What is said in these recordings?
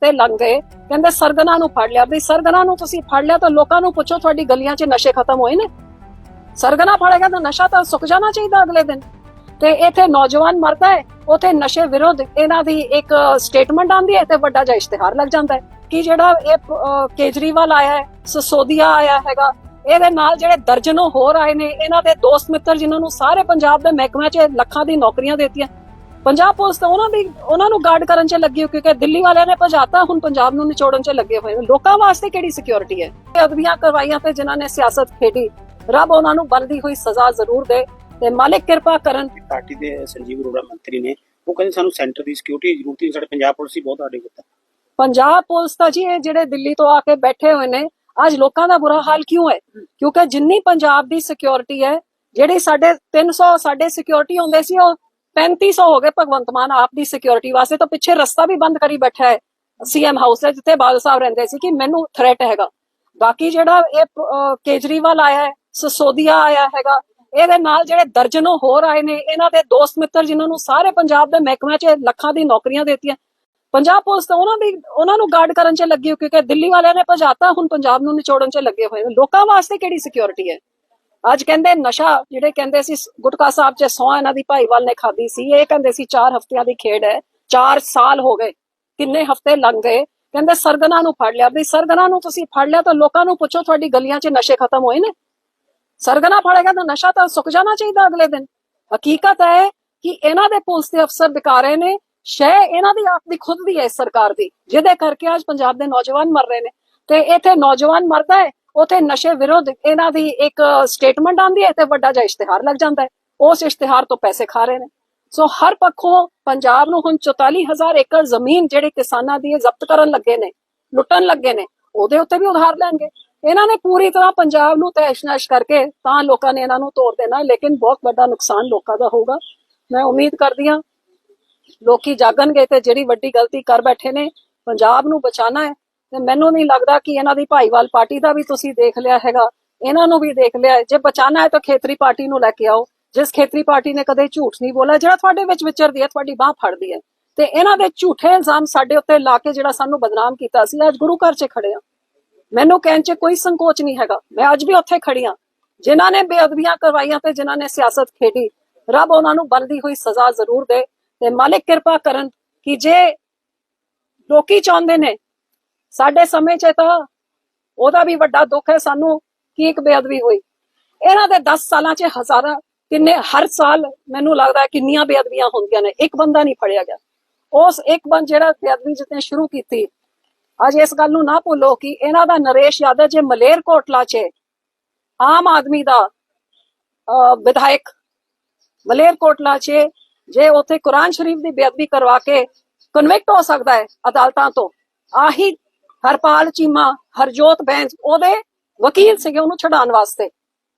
ਹਫ਼ਤੇ ਲੰਘ ਗਏ। ਕਹਿੰਦੇ, ਸਰਗਨਾ ਨੂੰ ਫੜ ਲਿਆ। ਵੀ ਸਰਗਨਾ ਨੂੰ ਤੁਸੀਂ ਫੜ ਲਿਆ ਤਾਂ ਲੋਕਾਂ ਨੂੰ ਪੁੱਛੋ, ਤੁਹਾਡੀ ਗਲੀਆਂ 'ਚ ਨਸ਼ੇ ਖਤਮ ਹੋਏ ਨੇ। ਸਰਗਨਾ ਫੜੇਗਾ ਤਾਂ ਨਸ਼ਾ ਤਾਂ ਸੁੱਕ ਜਾਣਾ ਚਾਹੀਦਾ ਅਗਲੇ ਦਿਨ। ਤੇ ਇੱਥੇ ਨੌਜਵਾਨ ਮਰਦਾ ਹੈ, ਉਥੇ ਨਸ਼ੇ ਵਿਰੁੱਧ ਇਹਨਾਂ ਦੀ ਇੱਕ ਸਟੇਟਮੈਂਟ ਆਂਦੀ ਹੈ ਤੇ ਵੱਡਾ ਜਿਹਾ ਇਸ਼ਤਿਹਾਰ ਲੱਗ ਜਾਂਦਾ ਹੈ ਕਿ ਜਿਹੜਾ ਇਹ ਕੇਜਰੀਵਾਲ ਆਇਆ ਹੈ, ਸਸੋਦੀਆ ਆਇਆ ਹੈਗਾ, ਇਹਦੇ ਨਾਲ ਜਿਹੜੇ ਦਰਜਨੋਂ ਹੋਰ ਆਏ ਨੇ, ਇਹਨਾਂ ਦੇ ਦੋਸਤ ਮਿੱਤਰ ਜਿਨ੍ਹਾਂ ਨੂੰ ਸਾਰੇ ਪੰਜਾਬ ਦੇ ਮਹਿਕਮਿਆਂ 'ਚ ਲੱਖਾਂ ਦੀ ਨੌਕਰੀਆਂ ਦਿੱਤੀਆਂ ਪੰਜਾਬ ਪੁਲਿਸ ਤਾਂ ਉਹਨਾਂ ਦੀ ਉਹਨਾਂ ਨੂੰ ਗਾਰਡ ਕਰਨ 'ਚ ਲੱਗੀ ਹੋਈ ਕਿਉਂਕਿ ਦਿੱਲੀ ਵਾਲਿਆਂ ਨੇ ਭਜਾਤਾ ਹੁਣ ਪੰਜਾਬ ਨੂੰ ਨਿਚੋੜਨ 'ਚ ਲੱਗੇ ਹੋਏ ਨੇ। ਲੋਕਾਂ ਵਾਸਤੇ ਕਿਹੜੀ ਸਿਕਿਉਰਿਟੀ ਹੈ? ਇਹ ਅਦਬੀਆਂ ਕਰਵਾਈਆਂ ਤੇ ਜਿਨ੍ਹਾਂ ਨੇ ਸਿਆਸਤ ਖੇਡੀ ਰੱਬ ਉਹਨਾਂ ਨੂੰ ਬਣਦੀ ਹੋਈ ਸਜ਼ਾ ਜ਼ਰੂਰ ਦੇ ਤੇ ਮਾਲਿਕ ਕਿਰਪਾ ਕਰਨ। ਪਾਰਟੀ ਦੇ ਸੰਜੀਵ ਅਰੋੜਾ ਮੰਤਰੀ ਨੇ ਉਹ ਕਹਿੰਦੇ ਸਾਨੂੰ ਸੈਂਟਰ ਦੀ ਸਿਕਿਉਰਿਟੀ ਜ਼ਰੂਰਤ ਹੈ ਸਾਡੇ ਪੰਜਾਬ ਪੁਲਿਸ ਹੀ ਬਹੁਤ ਆਡੇ ਕੀਤਾ ਪੰਜਾਬ ਪੁਲਿਸ ਤਾਂ ਜੀ ਇਹ ਜਿਹੜੇ ਦਿੱਲੀ ਤੋਂ ਆ ਕੇ ਬੈਠੇ ਹੋਏ ਨੇ ਅੱਜ ਲੋਕਾਂ ਦਾ ਬੁਰਾ ਹਾਲ ਕਿਉਂ ਹੈ? ਕਿਉਂਕਿ ਜਿੰਨੀ ਪੰਜਾਬ ਦੀ ਸਿਕਿਉਰਿਟੀ ਹੈ ਜਿਹੜੀ ਸਾਡੇ 300 ਸਾਡੇ ਸਿਕਿਉਰਿਟੀ ਹੁੰਦੇ ਸੀ ਉਹ 3500 ਹੋ ਗਏ ਭਗਵੰਤ ਮਾਨ ਆਪ ਦੀ ਸਿਕਿਉਰਿਟੀ ਵਾਸਤੇ, ਤਾਂ ਪਿੱਛੇ ਰਸਤਾ ਵੀ ਬੰਦ ਕਰੀ ਬੈਠਾ ਹੈ ਸੀਐਮ ਹਾਊਸ ਦੇ, ਜਿੱਥੇ ਬਾਦਲ ਸਾਹਿਬ ਰਹਿੰਦੇ ਸੀ, ਕਿ ਮੈਨੂੰ ਥ੍ਰੈਟ ਹੈਗਾ। ਬਾਕੀ ਜਿਹੜਾ ਇਹ ਕੇਜਰੀਵਾਲ ਆਇਆ ਹੈ, ਸਸੋਦੀਆ ਆਇਆ ਹੈਗਾ, ਇਹਦੇ ਨਾਲ ਜਿਹੜੇ ਦਰਜਨੋਂ ਹੋਰ ਆਏ ਨੇ, ਇਹਨਾਂ ਦੇ ਦੋਸਤ ਮਿੱਤਰ ਜਿਨ੍ਹਾਂ ਨੂੰ ਸਾਰੇ ਪੰਜਾਬ ਦੇ ਮਹਿਕਮਿਆਂ 'ਚ ਲੱਖਾਂ ਦੀ ਨੌਕਰੀਆਂ ਦਿੱਤੀਆਂ। ਪੰਜਾਬ ਪੁਲਿਸ ਤਾਂ ਉਹਨਾਂ ਦੀ, ਉਹਨਾਂ ਨੂੰ ਗਾਰਡ ਕਰਨ 'ਚ ਲੱਗੀ ਕਿਉਂਕਿ ਦਿੱਲੀ ਵਾਲਿਆਂ ਨੇ ਭਜਾਤਾ, ਹੁਣ ਪੰਜਾਬ ਨੂੰ ਨਿਚੋੜਨ 'ਚ ਲੱਗੇ ਹੋਏ ਨੇ। ਲੋਕਾਂ ਵਾਸਤੇ ਕਿਹੜੀ ਸਿਕਿਉਰਿਟੀ ਹੈ? ਅੱਜ ਕਹਿੰਦੇ ਨਸ਼ਾ, ਜਿਹੜੇ ਕਹਿੰਦੇ ਸੀ ਗੁਟਕਾ ਸਾਹਿਬ 'ਚ ਸੌ ਇਹਨਾਂ ਦੀ ਭਾਈਵਾਲ ਨੇ ਖਾਦੀ ਸੀ, ਇਹ ਕਹਿੰਦੇ ਸੀ 4 ਹਫ਼ਤਿਆਂ ਦੀ ਖੇਡ ਹੈ 4 ਸਾਲ ਹੋ ਗਏ, ਕਿੰਨੇ ਹਫ਼ਤੇ ਲੰਘ ਗਏ, ਕਹਿੰਦੇ ਸਰਗਨਾ ਨੂੰ ਫੜ ਲਿਆ, ਵੀ ਸਰਗਨਾ ਨੂੰ ਤੁਸੀਂ ਫੜ ਲਿਆ ਤਾਂ ਲੋਕਾਂ ਨੂੰ ਪੁੱਛੋ ਤੁਹਾਡੀ ਗਲੀਆਂ 'ਚ ਨਸ਼ੇ ਖਤਮ ਹੋਏ ਨੇ। ਸਰਗਨਾ ਫੜੇਗਾ ਤਾਂ ਨਸ਼ਾ ਤਾਂ ਸੁੱਕ ਜਾਣਾ ਚਾਹੀਦਾ ਅਗਲੇ ਦਿਨ। ਹਕੀਕਤ ਹੈ ਕਿ ਇਹਨਾਂ ਦੇ ਪੁਲਿਸ ਦੇ ਅਫਸਰ ਵਿਕਾਰੇ ਨੇ, ਸ਼ੈ ਇਹਨਾਂ ਦੀ ਆਪ ਦੀ ਖੁਦ ਦੀ ਹੈ ਇਸ ਸਰਕਾਰ ਦੀ, ਜਿਹਦੇ ਕਰਕੇ ਅੱਜ ਪੰਜਾਬ ਦੇ ਨੌਜਵਾਨ ਮਰ ਰਹੇ ਨੇ। ਤੇ ਇੱਥੇ ਨੌਜਵਾਨ ਮਰਦਾ ਹੈ ਉਥੇ ਨਸ਼ੇ ਵਿਰੁੱਧ ਇਹਨਾਂ ਦੀ ਇੱਕ ਸਟੇਟਮੈਂਟ ਆਂਦੀ ਹੈ ਤੇ ਵੱਡਾ ਜਿਹਾ ਇਸ਼ਤਿਹਾਰ ਲੱਗ ਜਾਂਦਾ ਹੈ। ਉਸ ਇਸ਼ਤਿਹਾਰ ਤੋਂ ਪੈਸੇ ਖਾ ਰਹੇ ਨੇ। ਸੋ ਹਰ ਪੱਖੋਂ ਪੰਜਾਬ ਨੂੰ ਹੁਣ 44000 ਏਕੜ ਜ਼ਮੀਨ ਜਿਹੜੇ ਕਿਸਾਨਾਂ ਦੀ ਜ਼ਬਤ ਕਰਨ ਲੱਗੇ ਨੇ, ਲੁੱਟਣ ਲੱਗੇ ਨੇ, ਉਹਦੇ ਉੱਤੇ ਵੀ ਉਧਾਰ ਲੈਣਗੇ। ਇਹਨਾਂ ਨੇ ਪੂਰੀ ਤਰ੍ਹਾਂ ਪੰਜਾਬ ਨੂੰ ਤੈਸ਼-ਨੈਸ਼ ਕਰਕੇ ਤਾਂ ਲੋਕਾਂ ਨੇ ਇਹਨਾਂ ਨੂੰ ਤੋੜ ਦੇਣਾ, ਲੇਕਿਨ ਬਹੁਤ ਵੱਡਾ ਨੁਕਸਾਨ ਲੋਕਾਂ ਦਾ ਹੋਊਗਾ। ਮੈਂ ਉਮੀਦ ਕਰਦੀ ਹਾਂ, ਲੋਕੀ ਜਾਗਣਗੇ ਤੇ ਜਿਹੜੀ ਵੱਡੀ ਗਲਤੀ ਕਰ ਬੈਠੇ ਨੇ, ਪੰਜਾਬ ਨੂੰ ਬਚਾਣਾ ਹੈ। ਤੇ ਮੈਨੂੰ ਨਹੀਂ ਲੱਗਦਾ ਕਿ ਇਹਨਾਂ ਦੀ ਭਾਈਵਾਲ ਪਾਰਟੀ ਦਾ ਵੀ ਤੁਸੀਂ ਦੇਖ ਲਿਆ ਹੈਗਾ। ਇਹਨਾਂ ਨੂੰ ਵੀ ਦੇਖ ਲਿਆ ਜੇ ਬਚਾਣਾ ਹੈ ਤਾਂ ਖੇਤਰੀ ਪਾਰਟੀ ਨੂੰ ਲੈ ਕੇ ਆਓ। ਜਿਸ ਖੇਤਰੀ ਪਾਰਟੀ ਨੇ ਕਦੇ ਝੂਠ ਨਹੀਂ ਬੋਲਿਆ, ਜਿਹੜਾ ਤੁਹਾਡੇ ਵਿੱਚ ਵਿਚਰਦੀ ਹੈ, ਤੁਹਾਡੀ ਬਾਹ ਫੜਦੀ ਹੈ। ਤੇ ਇਹਨਾਂ ਦੇ ਝੂਠੇ ਇਲਜ਼ਾਮ ਸਾਡੇ ਉੱਤੇ ਲਾ ਕੇ ਜਿਹੜਾ ਸਾਨੂੰ ਬਦਨਾਮ ਕੀਤਾ ਸੀ, ਅੱਜ ਗੁਰੂ ਘਰ 'ਚ ਖੜੇ ਆ ਮੈਨੂੰ ਕਹਿਣ 'ਚ ਕੋਈ ਸੰਕੋਚ ਨਹੀਂ ਹੈਗਾ। ਮੈਂ ਅੱਜ ਵੀ ਉੱਥੇ ਖੜੀ ਆ ਜਿਨ੍ਹਾਂ ਨੇ ਬੇਅਦਬੀਆਂ ਕਰਵਾਈਆਂ ਤੇ ਜਿਨ੍ਹਾਂ ਨੇ ਸਿਆਸਤ ਖੇਡੀ, ਰੱਬ ਉਹਨਾਂ ਨੂੰ ਬਣਦੀ ਹੋਈ ਸਜ਼ਾ ਜ਼ਰੂਰ ਦੇ। ਤੇ ਮਾਲਿਕ ਕਿਰਪਾ ਕਰਨ ਕਿ ਜੇ ਲੋਕੀ ਚਾਹੁੰਦੇ ਨੇ ਸਾਡੇ ਸਮੇਂ 'ਚ ਤਾਂ ਉਹਦਾ ਵੀ ਵੱਡਾ ਦੁੱਖ ਹੈ ਸਾਨੂੰ ਕਿ ਇੱਕ ਬੇਅਦਬੀ ਹੋਈ। ਇਹਨਾਂ ਦੇ 10 ਸਾਲਾਂ 'ਚ ਹਜ਼ਾਰਾਂ ਕਿੰਨੇ ਹਰ ਸਾਲ ਮੈਨੂੰ ਲੱਗਦਾ ਕਿੰਨੀਆਂ ਬੇਅਦਬੀਆਂ ਹੁੰਦੀਆਂ ਨੇ, ਇੱਕ ਬੰਦਾ ਨਹੀਂ ਫੜਿਆ ਗਿਆ। ਉਸ ਇੱਕ ਬੰਦ ਜਿਹੜਾ ਬੇਅਦਬੀ ਜਿਸਨੇ ਸ਼ੁਰੂ ਕੀਤੀ, ਅੱਜ ਇਸ ਗੱਲ ਨੂੰ ਨਾ ਭੁੱਲੋ ਕਿ ਇਹਨਾਂ ਦਾ ਨਰੇਸ਼ ਯਾਦਵ ਜੇ ਮਲੇਰ ਕੋਟਲਾ 'ਚ ਆਮ ਆਦਮੀ ਦਾ ਵਿਧਾਇਕ ਮਲੇਰ ਕੋਟਲਾ 'ਚ ਜੇ ਉੱਥੇ ਕੁਰਾਨ ਸ਼ਰੀਫ ਦੀ ਬੇਅਦਬੀ ਕਰਵਾ ਕੇ ਕਨਵਿਕਟ ਹੋ ਸਕਦਾ ਹੈ ਅਦਾਲਤਾਂ ਤੋਂ, ਆਹੀ ਹਰਪਾਲ ਚੀਮਾ, ਹਰਜੋਤ ਬੈਂਸ, ਉਹਦੇ ਵਕੀਲ ਸੀਗੇ ਉਹਨੂੰ ਛਡਾਉਣ ਵਾਸਤੇ।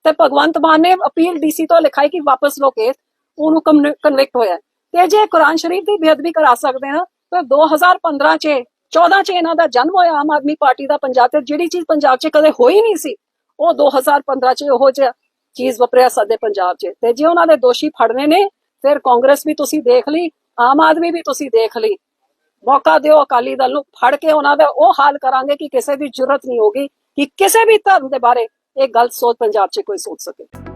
ਤੇ ਭਗਵੰਤ ਮਾਨ ਨੇ ਅਪੀਲ ਡੀਸੀ ਤੋਂ ਲਿਖਾਈ ਕਿ ਵਾਪਸ ਲੋ ਕੇਸ ਉਹਨੂੰ ਕਨਵਿਕਟ ਹੋਇਆ ਤੇ ਜੇ ਕੁਰਾਨ ਸ਼ਰੀਫ ਦੀ ਬੇਅਦਬੀ ਕਰਾ ਸਕਦੇ ਨਾ ਤਾਂ 2015 ਚ 14 ਚ ਇਹਨਾਂ ਦਾ ਜਨਮ ਹੋਇਆ, ਆਮ ਆਦਮੀ ਪਾਰਟੀ ਦਾ ਪੰਜਾਬ ਤੇ ਜਿਹੜੀ ਚੀਜ਼ ਪੰਜਾਬ 'ਚ ਕਦੇ ਹੋਈ ਨਹੀਂ ਸੀ, ਉਹ 2015 ਚ ਉਹੋ ਜਿਹਾ ਚੀਜ਼ ਵਾਪਰਿਆ ਸਾਡੇ ਪੰਜਾਬ 'ਚ। ਤੇ ਜੇ ਉਹਨਾਂ ਦੇ ਦੋਸ਼ੀ ਫੜਨੇ ਨੇ, ਫਿਰ ਕਾਂਗਰਸ ਵੀ ਤੁਸੀਂ ਦੇਖ ਲਈ, ਆਮ ਆਦਮੀ ਵੀ ਤੁਸੀਂ ਦੇਖ ਲਈ। ਮੌਕਾ ਦਿਓ, ਅਕਾਲੀ ਦਲ ਨੂੰ ਫੜ ਕੇ ਉਹਨਾਂ ਦਾ। ਉਹ ਹਾਲ ਕਰਾਂਗੇ ਕਿ ਕਿਸੇ ਦੀ ਜ਼ਰੂਰਤ ਨਹੀਂ ਹੋਗੀ ਕਿ ਕਿਸੇ ਵੀ ਧਰਮ ਦੇ ਬਾਰੇ ਇਹ ਗਲਤ ਸੋਚ ਪੰਜਾਬ 'ਚ ਕੋਈ ਸੋਚ ਸਕੇ।